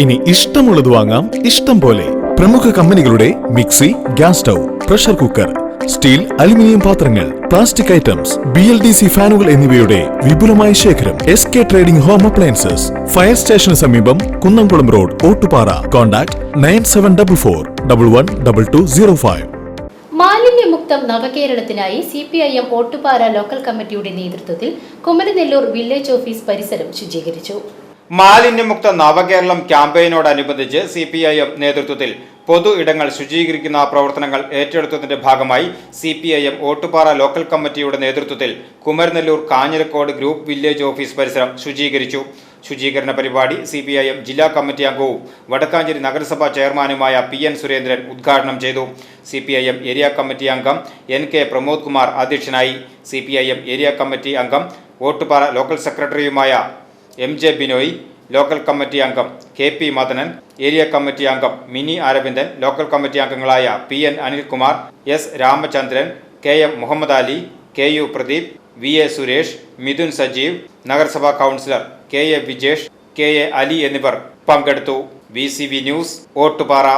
ഇനി ഇഷ്ടമുള്ളത് വാങ്ങാം. ഇഷ്ടം പോലെ പ്രമുഖ കമ്പനികളുടെ mixie gas stove pressure cooker steel aluminium പാത്രങ്ങൾ plastic items B L D C ഫാനുകൾ എന്നിവയുടെ വിപുലമായ ശേഖരം S K trading home appliances fire സ്റ്റേഷന് സമീപം Kunnamkulam road Ottupara. Contact nine seven double four double one double two zero five. മാലിന്യമുക്തം നവകേരളത്തിനായി C P I M Ottupara local കമ്മിറ്റിയുടെ നേതൃത്വത്തിൽ Kumaranellur village office പരിസരം ശുചീകരിച്ചു. മാലിന്യമുക്ത നവകേരളം ക്യാമ്പയിനോടനുബന്ധിച്ച് സി പി ഐ എം നേതൃത്വത്തിൽ പൊതു ഇടങ്ങൾ ശുചീകരിക്കുന്ന പ്രവർത്തനങ്ങൾ ഏറ്റെടുത്തതിന്റെ ഭാഗമായി C P I M Ottupara local കമ്മിറ്റിയുടെ നേതൃത്വത്തിൽ Kumaranellur Kanjirakode group village office പരിസരം ശുചീകരിച്ചു. ശുചീകരണ പരിപാടി സി പി ഐ എം ജില്ലാ കമ്മിറ്റി അംഗവും വടക്കാഞ്ചേരി നഗരസഭാ ചെയർമാനുമായ പി എൻ സുരേന്ദ്രൻ ഉദ്ഘാടനം ചെയ്തു. C P I M area committee അംഗം എൻ കെ പ്രമോദ് കുമാർ അധ്യക്ഷനായി. C P I M area committee അംഗം ഓട്ടുപാറ ലോക്കൽ സെക്രട്ടറിയുമായ M J Binoy local committee അംഗം K P Madanan area committee അംഗം മിനി അരവിന്ദൻ ലോക്കൽ കമ്മിറ്റി അംഗങ്ങളായ P N Anilkumar S Ramachandran K M Muhammad Ali K U Pradeep V A Suresh Mithun Sajeev നഗരസഭാ councillor K A Vijesh K A Ali എന്നിവർ പങ്കെടുത്തു. B C V news Ottupara.